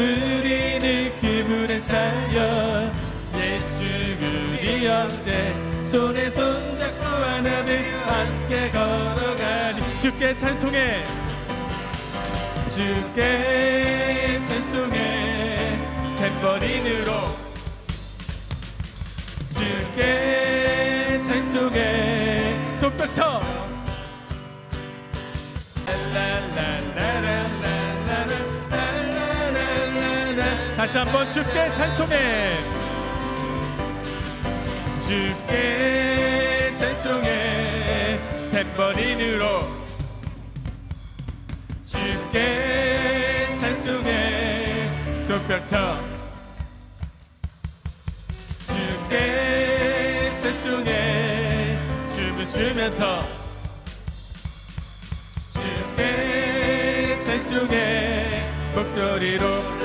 우리는 그분의 자녀 예수 우리 형제 손에 손잡고 하나들 함께 걸어가니? 주께 찬송해. 주께 찬송해. 탬버린으로. 주께 찬송해. 속도 쳐. 랄랄랄랄랄 다시 한번 주께 찬송해. 주께 찬송해. 탬버린으로. 주께 찬송해. 속벽쳐. 주께 찬송해. 춤을 추면서. 주께 찬송해. 목소리로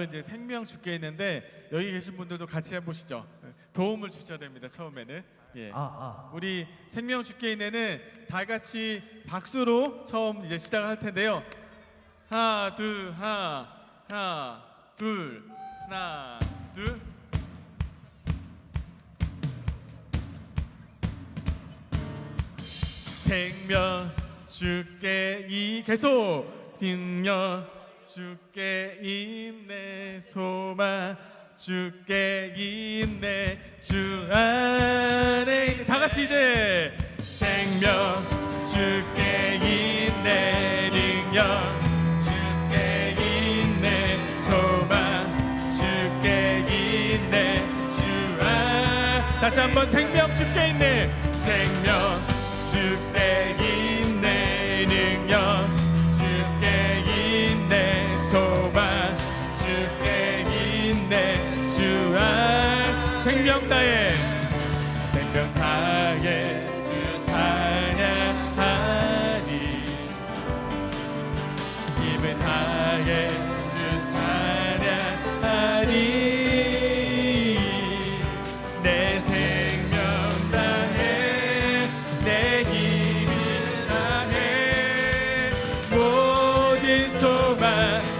다음은 이제 생명 죽게 있는데 여기 계신 분들도 같이 해보시죠. 도움을 주셔야 됩니다. 처음에는. 예. 아, 우리 생명 죽게 있네는 다 같이 박수로 처음 이제 시작할 텐데요. 하나, 둘, 하나, 하나, 둘, 하나, 둘. 생명 주께 이 계속 증명 주께 있네 소망 주께 있네 주 안에 다 같이 이제 생명 주께 있네 능력 주께 있네 소망 주께 있네 주안. 다시 한번 생명 주께 있네 생명 주께 back.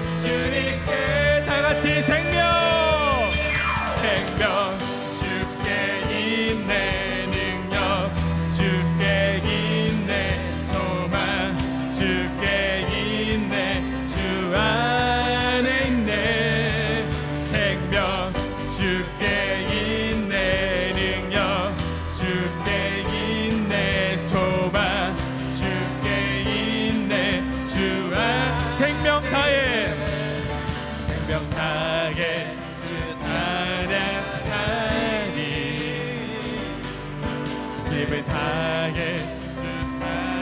힘을 다해 주찬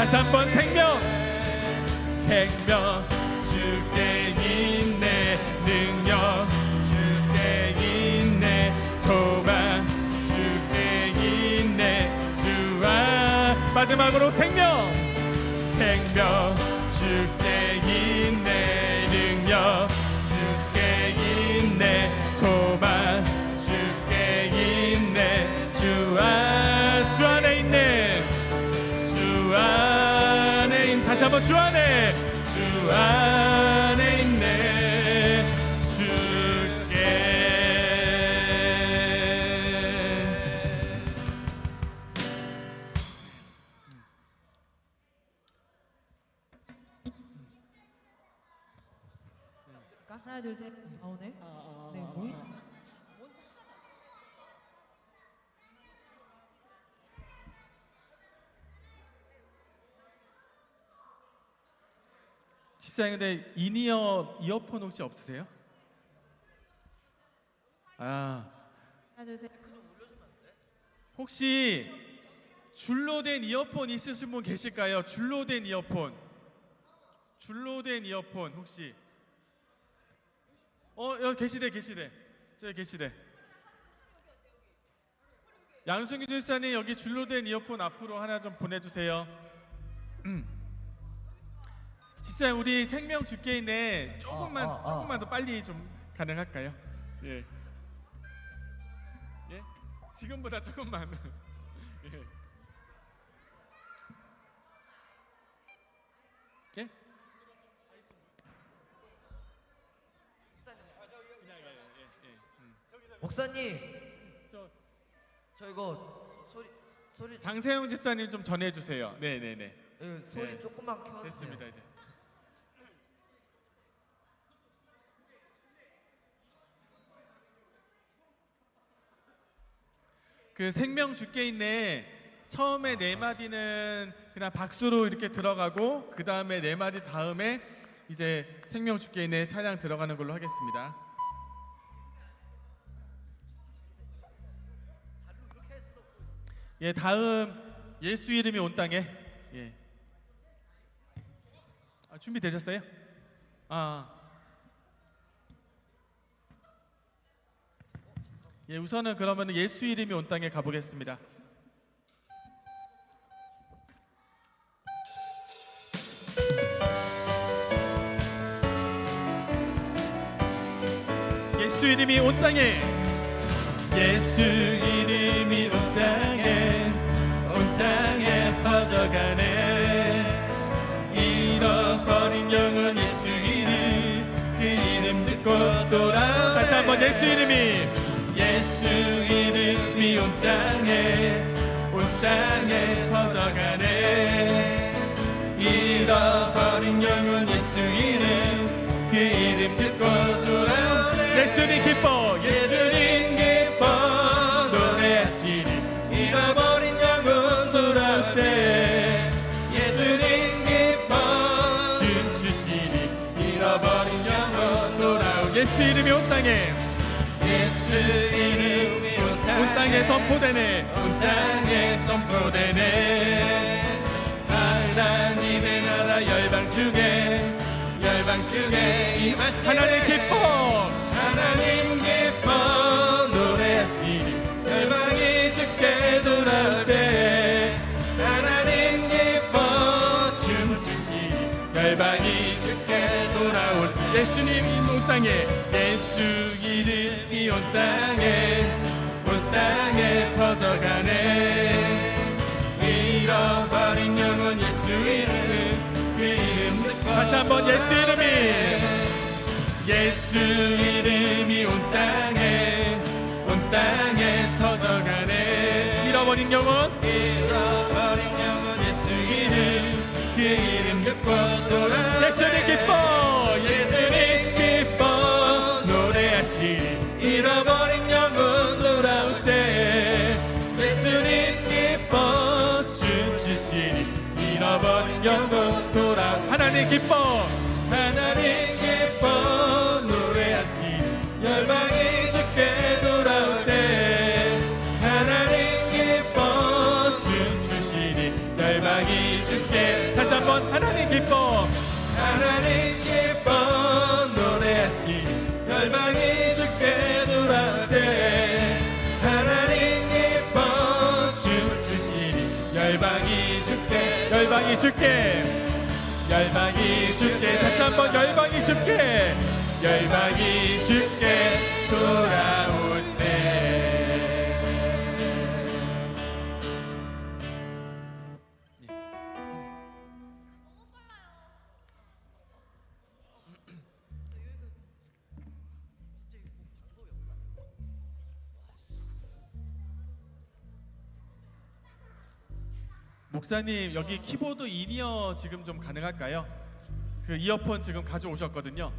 다시 한번 생명. 생명. 주께 있네. 능력. 주께 있네. 소망. 주께 있네. 주아 마지막으로 생명. 생명 안에 하나 둘셋 나오네. 아, 아, 아, 네 뭐야? 집사님 근데 인이어 이어폰 혹시 없으세요? 아. 혹시 줄로 된 이어폰 있으신 분 계실까요? 줄로 된 이어폰 줄로 된 이어폰 혹시 어 여기 계시대 계시대 저기 계시대 양승규 줄사님 여기 줄로 된 이어폰 앞으로 하나 좀 보내주세요. 음. 집사님 우리 생명 있네 조금만 아, 아, 아. 조금만 더 빨리 좀 가능할까요? 예. 예? 지금보다 조금만. 예. 예? 목사님, 저 저 이거 소리 소리 장세영 집사님 좀 전해 주세요. 네, 네, 네. 예, 소리 네. 조금만 켜주세요. 됐습니다, 이제. 그 생명 죽게 있네. 처음에 네 마디는 그냥 박수로 이렇게 들어가고 그 다음에 네 마디 다음에 이제 생명 죽게 있네 찬양 들어가는 걸로 하겠습니다. 예, 다음 예수 이름이 온 땅에 예. 아, 준비되셨어요? 아. 예, 우선은 그러면 예수 이름이 온 땅에 가보겠습니다. 예수 이름이 온 땅에. 예수 이름이 온 땅에 온 땅에 퍼져가네. 잃어버린 영혼 예수 이름 그 이름 듣고 돌아 다시 한번 예수 이름이 온 땅에 온 땅에 퍼져가네. 잃어버린 영혼 예수 이름 그 이름 듣고 돌아오네. 예수님 기뻐 예수님. 기뻐 노래하시리 잃어버린 영혼 돌아올 때 예수님 기뻐 춤추시리 잃어버린 영혼 돌아올 예수 이름이 온 땅에. 예수 땅에, 선포되네. 온 땅에 선포되네. 하나님의 나라 열방 중에 열방 중에 임하시네 하나님 기뻐. 하나님 기뻐. 노래하시리 열방이 주께 돌아오네 하나님 기뻐. 춤추시리 열방이 주께 돌아올 예수님이 온 땅에. 예수 이름이 온 땅에 한번 예수 이름이. 예수 이름이 온 땅에 온 땅에 서져가네. 잃어버린 영혼. 잃어버린 영혼 예수 이름 그 이름 듣고 돌아 예수님 기뻐 하나님 기뻐. 하나님 기뻐. 노래하시리 열방이 주께 돌아올 때. 하나님 기뻐. 춤추시리 열방이 주께 다시 한번 하나님 기뻐. 하나님 기뻐. 노래하시리 열방이 주께 돌아올 때. 하나님 기뻐. 춤추시리 열방이 주께 열방이 주께 열방이 주께 다시 한번 열방이 주께 열방이 주께 돌아 목사님 여기 키보드 인이어 지금 좀 가능할까요? 그 이어폰 지금 가져오셨거든요.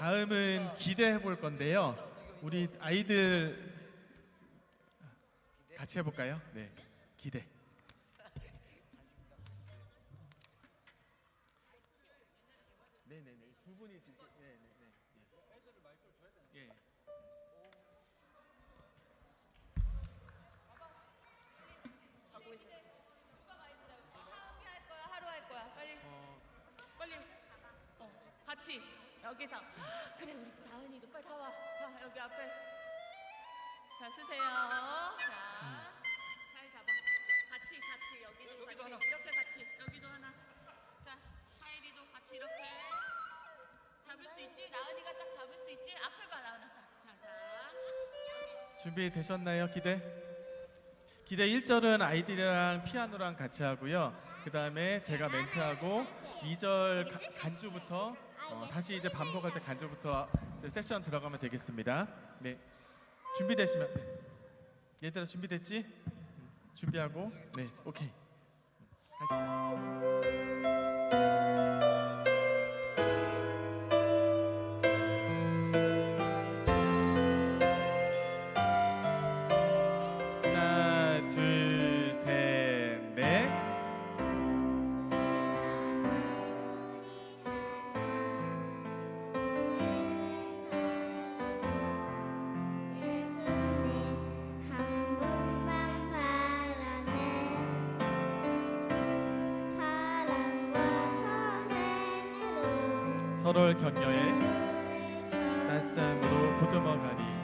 다음은 기대해 볼 건데요. 우리 아이들 같이 해볼까요? 네, 기대. 여기서. 그래, 우리 다은이도 빨리 다 와. 자, 여기 앞에. 자, 쓰세요. 자, 잘 잡아. 같이, 같이 여기도, 같이 이렇게 같이 여기도 하나. 자, 하일이도 같이 이렇게 잡을 수 있지? 나은이가 딱 잡을 수 있지? 앞을 봐, 나은아. 자, 자. 준비 되셨나요? 기대? 기대 1절은 아이들이랑 피아노랑 같이 하고요. 그 다음에 제가 멘트하고 2절 가- 간주부터 어, 다시 이제 반복할 때 간주부터 이제 세션 들어가면 되겠습니다. 네, 준비되시면 네. 얘들아 준비됐지? 음, 준비하고 네, 오케이 가시죠. 서로를 격려해 따스함으로 보듬어 가리.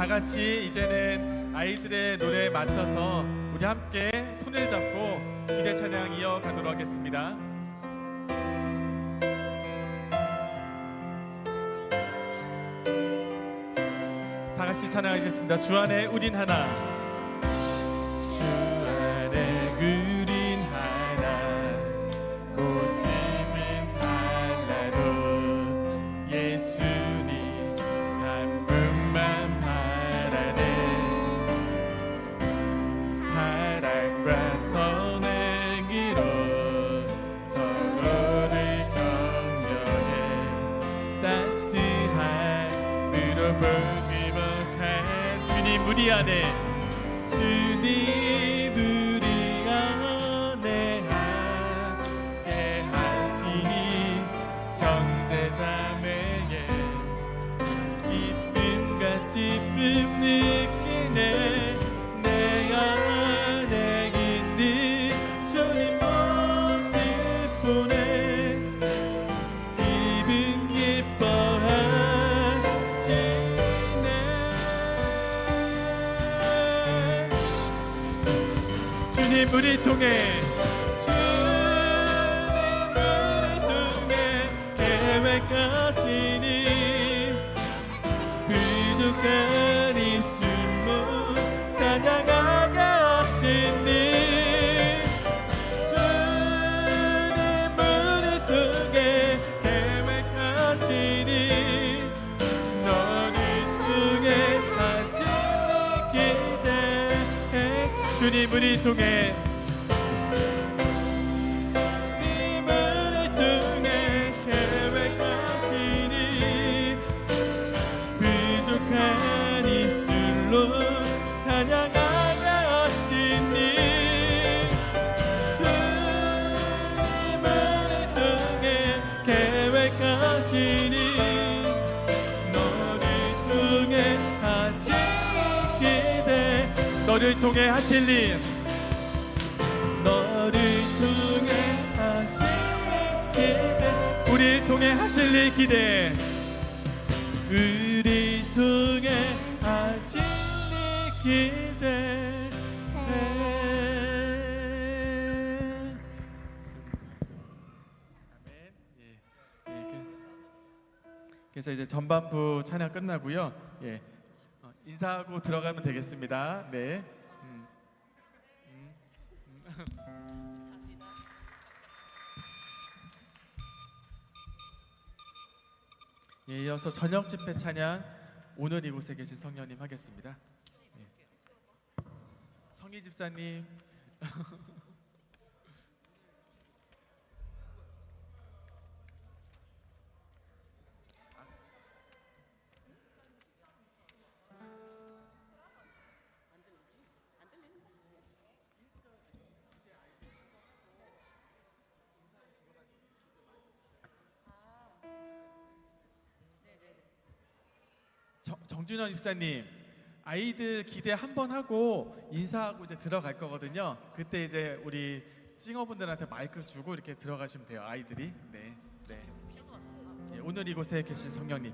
다 같이 이제는 아이들의 노래에 맞춰서 우리 함께 손을 잡고 기대 찬양 이어가도록 하겠습니다. 다 같이 찬양하겠습니다. 주 안에 우린 하나. 보네 기분 기뻐하시네. 주님 우리 통해 우리 통해 통해 하실 일 너를 통해 하실 일 기대 우리를 통해 하실 일 기대 우리 통해 하실 일 기대 그래서 이제 전반부 찬양 끝나고요. 예. 어, 인사하고 들어가면 되겠습니다. 네. 예, 이어서 저녁 집회 찬양 오늘 이곳에 계신 성령님 하겠습니다. 예. 성희 집사님 정, 정준현 입사님 아이들 기대 한 번 하고 인사하고 이제 들어갈 거거든요. 그때 이제 우리 싱어분들한테 마이크 주고 이렇게 들어가시면 돼요. 아이들이 네, 네. 예, 오늘 이곳에 계신 성령님.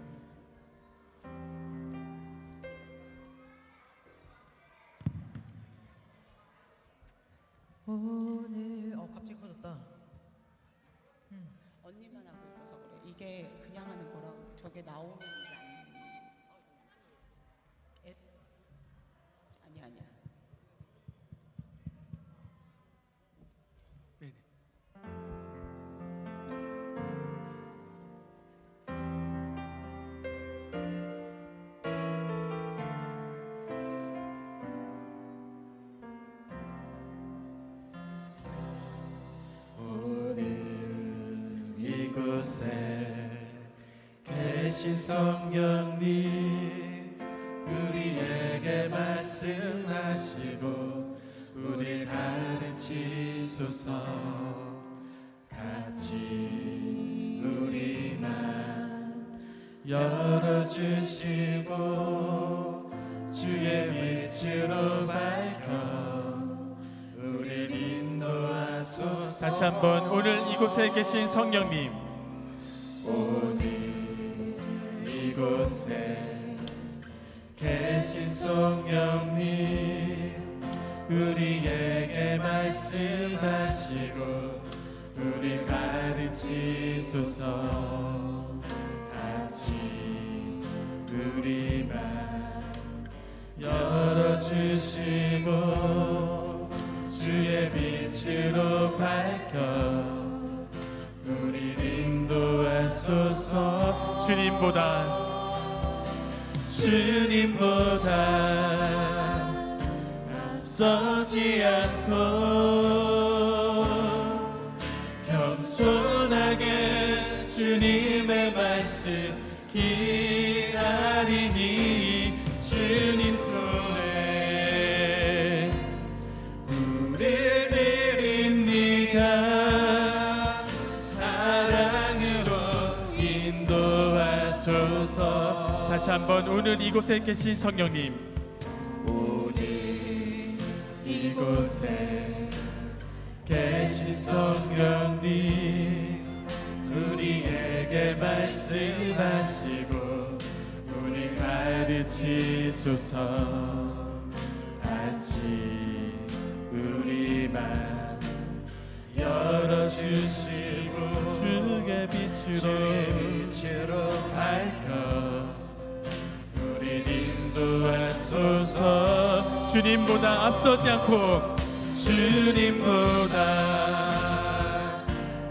오늘 어 갑자기 커졌다. 언니만 하고 있어서 그래. 이게 그냥 하는 거랑 저게 나오는 게 성령님 우리에게 말씀하시고 우리 가르치소서. 같이 우리만 열어주시고 주의 빛으로 밝혀 우리 인도하소서. 다시 한번 오늘 이곳에 계신 성령님 곳에 계신 성령님 우리에게 말씀하시고 우리 가르치소서. 같이 우리만 열어주시고 주의 빛으로 밝혀 우리 인도하소서. 주님보다 주님보다 앞서지 않고 한번 오늘 이곳에 계신 성령님. 오늘 이곳에 계신 성령님 우리에게 말씀하시고 우리 가르치소서. 같이 우리만 열어주시고 주의 빛으로, 밝혀 우리 인도하소서. 주님보다 앞서지 않고. 주님보다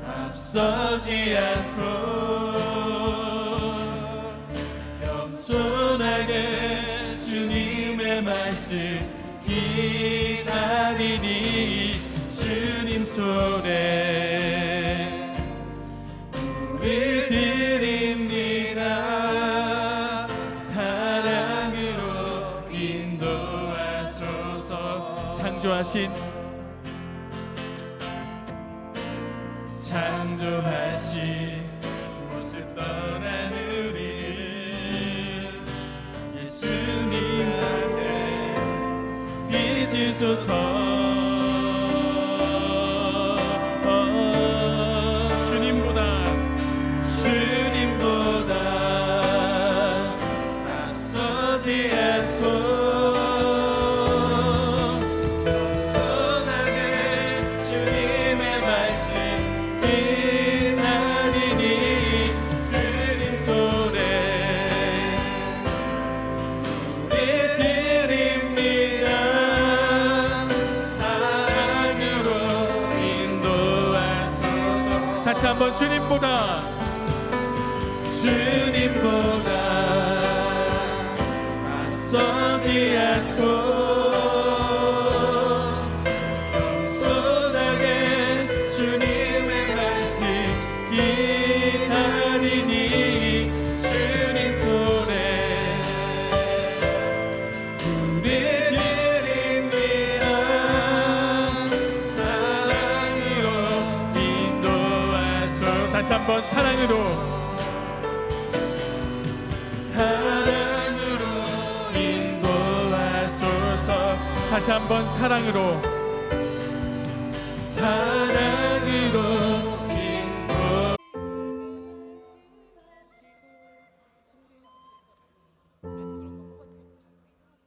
앞서지 않고 için